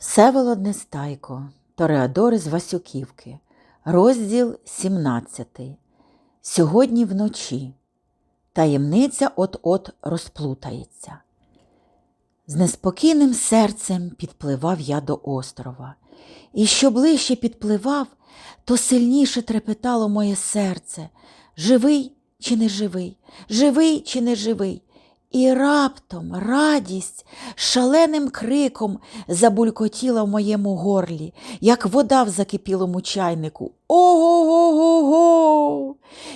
Всеволод Нестайко, Тореадори з Васюківки, розділ 17. Сьогодні вночі. Таємниця от-от розплутається. З неспокійним серцем підпливав я до острова, і що ближче підпливав, то сильніше трепетало моє серце живий чи не живий, живий чи не живий. І раптом радість шаленим криком забулькотіла в моєму горлі, як вода в закипілому чайнику. Ого го го го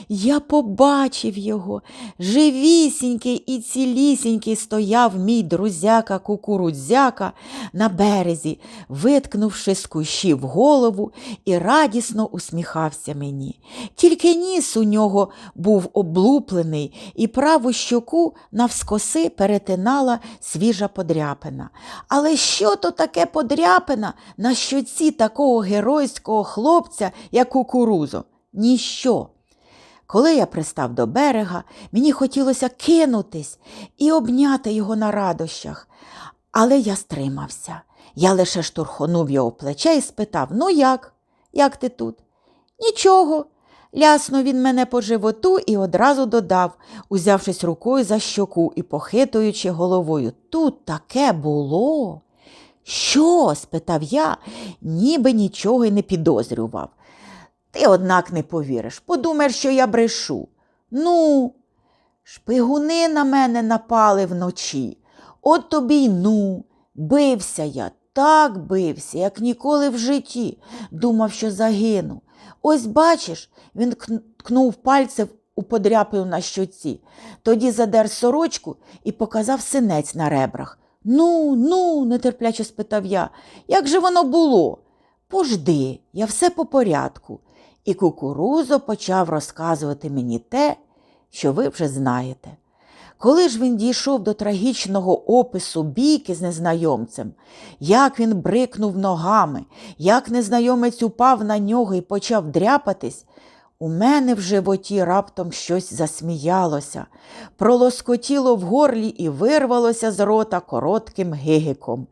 Я побачив його. Живісінький і цілісінький стояв мій друзяка кукурудзяка на березі, виткнувши з кущів голову і радісно усміхався мені. Тільки ніс у нього був облуплений, і праву щоку навскоси перетинала свіжа подряпина. Але що то таке подряпина на щоці такого геройського хлопця, як кукурузо? Ніщо. Коли я пристав до берега, мені хотілося кинутись і обняти його на радощах. Але я стримався. Я лише штурхонув його плече і спитав: Ну як? Як ти тут? Нічого. Ляснув він мене по животу і одразу додав, узявшись рукою за щоку і похитуючи головою. Тут таке було. Що? спитав я, ніби нічого й не підозрював. Ти, однак, не повіриш, подумаєш, що я брешу. Ну, шпигуни на мене напали вночі. От тобі й ну, бився я, так бився, як ніколи в житті. Думав, що загину. Ось бачиш, він ткнув пальцем у подряпину на щоці, тоді задер сорочку і показав синець на ребрах. Ну, ну, нетерпляче спитав я, як же воно було? Пожди, я все по порядку. І кукурузо почав розказувати мені те, що ви вже знаєте. Коли ж він дійшов до трагічного опису бійки з незнайомцем, як він брикнув ногами, як незнайомець упав на нього і почав дряпатись, у мене в животі раптом щось засміялося, пролоскотіло в горлі і вирвалося з рота коротким гигиком.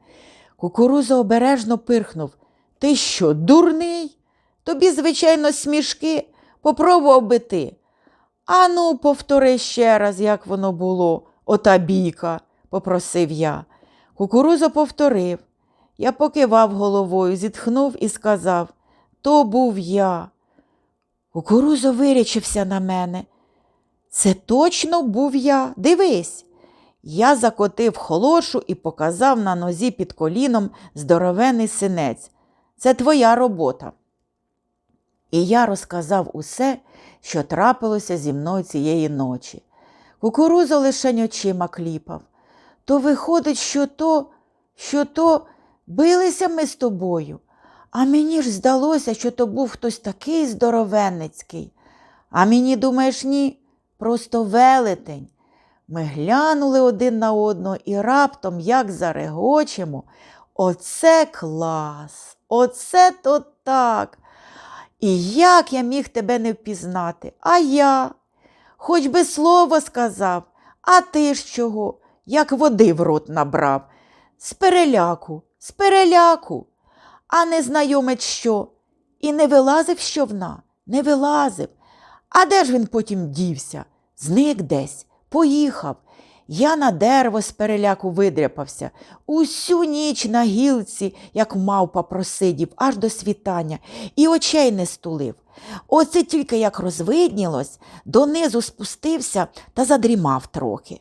Кукуруза обережно пирхнув. Ти що, дурний? Тобі, звичайно, смішки. Попробував би ти. Ану, повтори ще раз, як воно було, ота бійка, попросив я. Кукурузо повторив. Я покивав головою, зітхнув і сказав то був я. Кукурузо вирячився на мене. Це точно був я. Дивись. Я закотив холошу і показав на нозі під коліном здоровений синець. Це твоя робота. І я розказав усе, що трапилося зі мною цієї ночі. Кукурузо лишень очима кліпав. То виходить, що то, що то билися ми з тобою. А мені ж здалося, що то був хтось такий здоровенницький. А мені, думаєш, ні, просто велетень. Ми глянули один на одного і раптом, як зарегочемо, оце клас, оце то так. І як я міг тебе не впізнати? А я? Хоч би слово сказав, а ти ж чого? Як води в рот набрав. З переляку, з переляку. А незнайомець що? І не вилазив з човна? Не вилазив. А де ж він потім дівся? Зник десь, поїхав. Я на дерево з переляку видряпався. Усю ніч на гілці, як мавпа просидів, аж до світання, і очей не стулив. Оце тільки як розвиднілось, донизу спустився та задрімав трохи.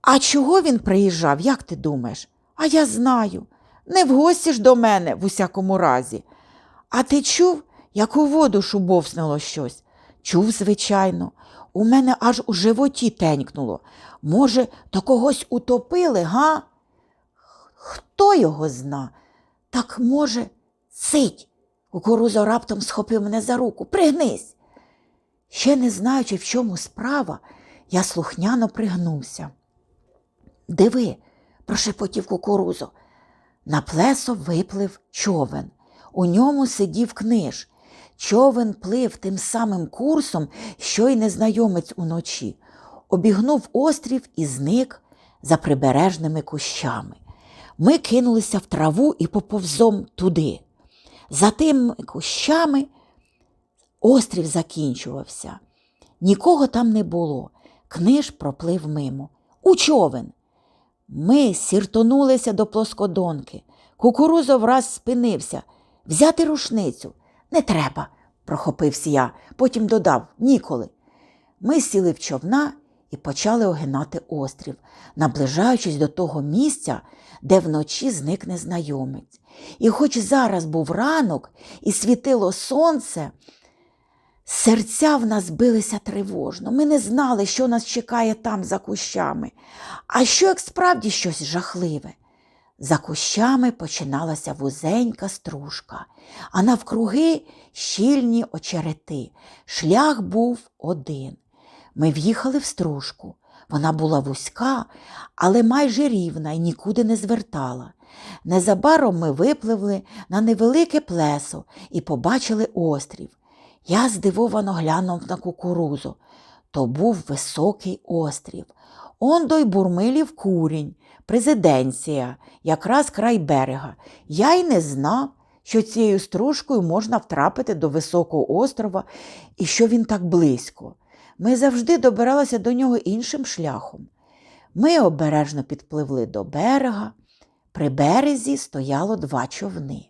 А чого він приїжджав, як ти думаєш? А я знаю. Не в гості ж до мене, в усякому разі. А ти чув, як у воду шубовснуло щось? Чув, звичайно. У мене аж у животі тенькнуло. Може, то когось утопили, га? Хто його зна? Так, може, цить. Кукурузо раптом схопив мене за руку. Пригнись. Ще не знаючи, в чому справа, я слухняно пригнувся. Диви, прошепотів кукурузо. На плесо виплив човен. У ньому сидів книж. Човен плив тим самим курсом, що й незнайомець уночі. Обігнув острів і зник за прибережними кущами. Ми кинулися в траву і поповзом туди. За тими кущами острів закінчувався. Нікого там не було. Книж проплив мимо. У човен. Ми сіртонулися до плоскодонки. Кукурузов враз спинився. Взяти рушницю. Не треба, прохопився я, потім додав ніколи. Ми сіли в човна і почали огинати острів, наближаючись до того місця, де вночі зник незнайомець. І хоч зараз був ранок і світило сонце, серця в нас билися тривожно. Ми не знали, що нас чекає там за кущами, а що як справді щось жахливе. За кущами починалася вузенька стружка, а навкруги щільні очерети. Шлях був один. Ми в'їхали в стружку. Вона була вузька, але майже рівна і нікуди не звертала. Незабаром ми випливли на невелике плесо і побачили острів. Я здивовано глянув на кукурузу. То був високий острів. Ондо й бурмилів курінь, президенція, якраз край берега. Я й не знав, що цією стружкою можна втрапити до високого острова і що він так близько. Ми завжди добиралися до нього іншим шляхом. Ми обережно підпливли до берега. При березі стояло два човни.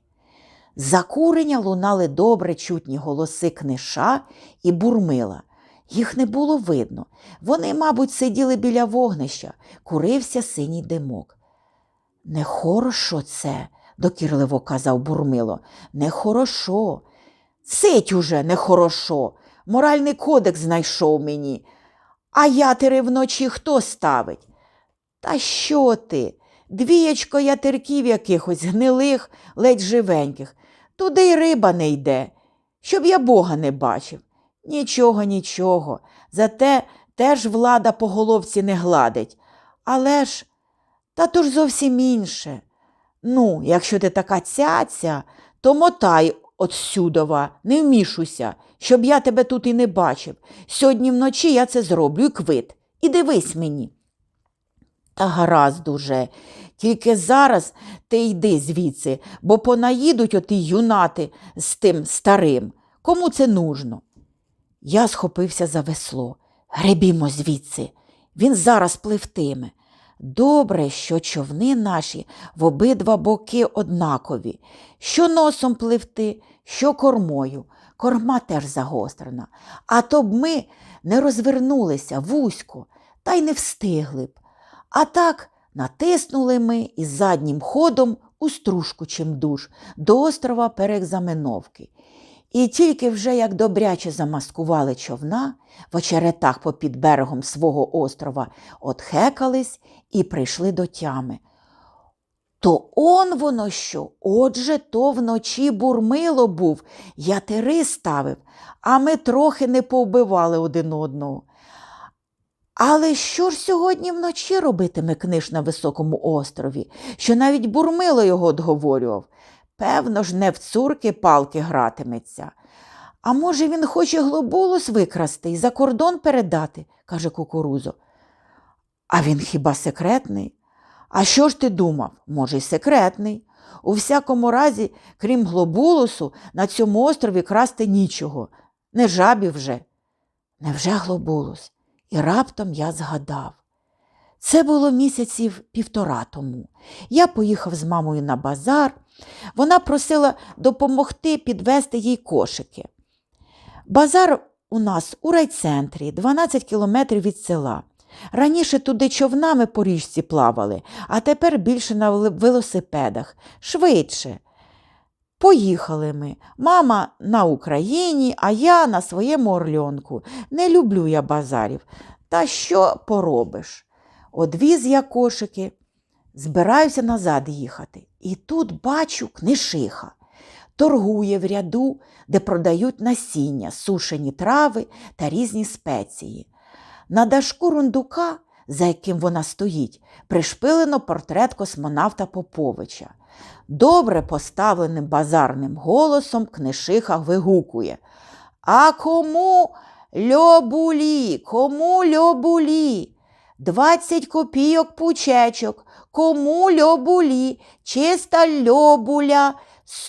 З-за куреня лунали добре чутні голоси книша і бурмила. Їх не було видно. Вони, мабуть, сиділи біля вогнища, курився синій димок. Нехорошо це, докірливо казав бурмило. Нехорошо. Цить уже нехорошо. Моральний кодекс знайшов мені. А ятери вночі хто ставить? Та що ти? Двієчко ятирків якихось гнилих, ледь живеньких. Туди й риба не йде, щоб я Бога не бачив. Нічого, нічого. Зате теж влада по головці не гладить. Але ж, та то ж зовсім інше. Ну, якщо ти така цяця, то мотай отсюдова, не вмішуйся, щоб я тебе тут і не бачив. Сьогодні вночі я це зроблю і квит. І дивись мені. Та гаразд уже. Тільки зараз ти йди звідси, бо понаїдуть оті юнати з тим старим. Кому це нужно? Я схопився за весло. Гребімо звідси. Він зараз пливтиме. Добре, що човни наші в обидва боки однакові. Що носом пливти, що кормою. Корма теж загострена. А то б ми не розвернулися вузько, та й не встигли б. А так натиснули ми із заднім ходом у стружку чимдуж до острова Перекзаменовки. І тільки вже як добряче замаскували човна, в очеретах попід берегом свого острова отхекались і прийшли до тями. То он воно що, отже, то вночі бурмило був, ятири ставив, а ми трохи не повбивали один одного. Але що ж сьогодні вночі робитиме книж на високому острові, що навіть бурмило його одговорював? Певно ж, не в цурки палки гратиметься. А може, він хоче глобулус викрасти і за кордон передати, каже кукурузо. А він хіба секретний? А що ж ти думав? Може, й секретний. У всякому разі, крім глобулусу, на цьому острові красти нічого. Не жабі вже. Невже глобулус? І раптом я згадав. Це було місяців півтора тому. Я поїхав з мамою на базар. Вона просила допомогти підвести їй кошики. Базар у нас у райцентрі, 12 кілометрів від села. Раніше туди човнами по річці плавали, а тепер більше на велосипедах, швидше. Поїхали ми. Мама на Україні, а я на своєму орльонку. Не люблю я базарів. Та що поробиш? Одвіз я кошики, збираюся назад їхати. І тут бачу книшиха. Торгує в ряду, де продають насіння, сушені трави та різні спеції. На дашку рундука, за яким вона стоїть, пришпилено портрет космонавта Поповича. Добре поставленим базарним голосом книшиха вигукує. А кому льобулі, кому льобулі? Двадцять копійок пучечок, Кому льобулі, чиста льобуля,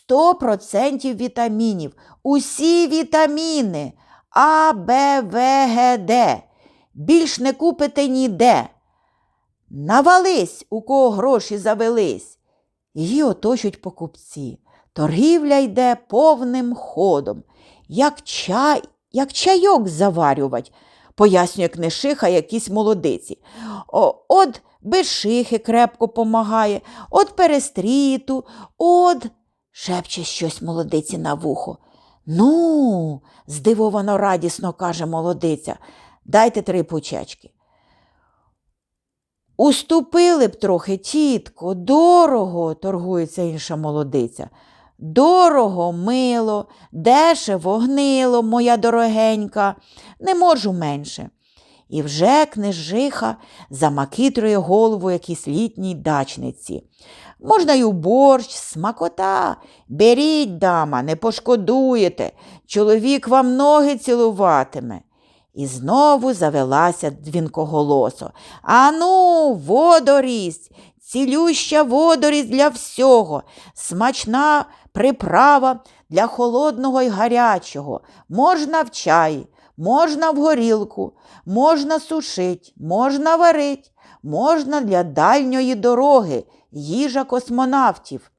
100% вітамінів. Усі вітаміни А, Б, В, Г, Д. Більш не купите ніде. Навались, у кого гроші завелись. Її оточують покупці. Торгівля йде повним ходом, як чай, як чайок заварювать, пояснює книжиха якісь молодиці. О, от бешихи крепко помагає, от перестріту, от шепче щось молодиці на вухо. Ну, здивовано радісно каже молодиця, дайте три пучечки. Уступили б трохи, тітко, дорого, торгується інша молодиця. Дорого, мило, дешево, гнило, моя дорогенька, не можу менше. І вже книжиха замакітрує голову якійсь літній дачниці. Можна й у борщ, смакота. Беріть, дама, не пошкодуєте. Чоловік вам ноги цілуватиме. І знову завелася дзвінкоголосо. Ану, водорість, цілюща водорість для всього, смачна приправа для холодного й гарячого. Можна в чай, можна в горілку, можна сушить, можна варить, можна для дальньої дороги, їжа космонавтів.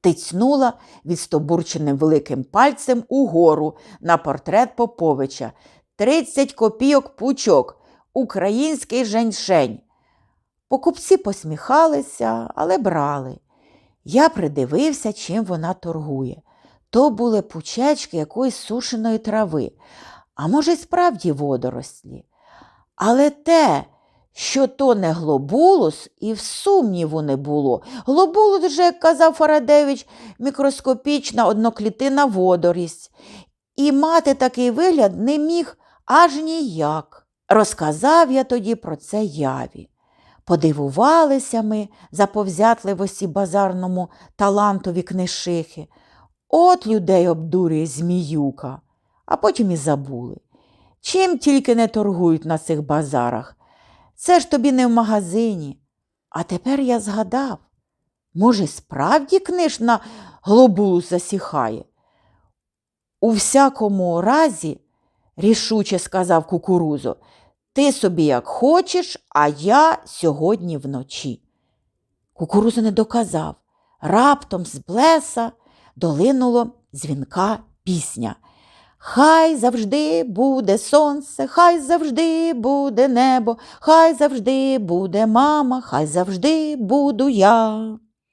Тицнула відстобурченим великим пальцем угору на портрет Поповича. Тридцять копійок пучок, український женьшень. Покупці посміхалися, але брали. Я придивився, чим вона торгує. То були пучечки якоїсь сушеної трави, а може, й справді водорослі. Але те, що то не глобулус, і в сумніву не було. Глобулус же, як казав Фарадевич, мікроскопічна одноклітинна водорість. І мати такий вигляд не міг аж ніяк. Розказав я тоді про це яві. Подивувалися ми заповзятливості базарному талантові книжихи. От людей обдурює зміюка, а потім і забули. Чим тільки не торгують на цих базарах. Це ж тобі не в магазині. А тепер я згадав, може, справді книж на глобулу засіхає? У всякому разі, рішуче сказав кукурузо, ти собі як хочеш, а я сьогодні вночі. Кукуруза не доказав. Раптом з плеса долинуло дзвінка пісня. Хай завжди буде сонце, хай завжди буде небо, хай завжди буде мама, хай завжди буду я.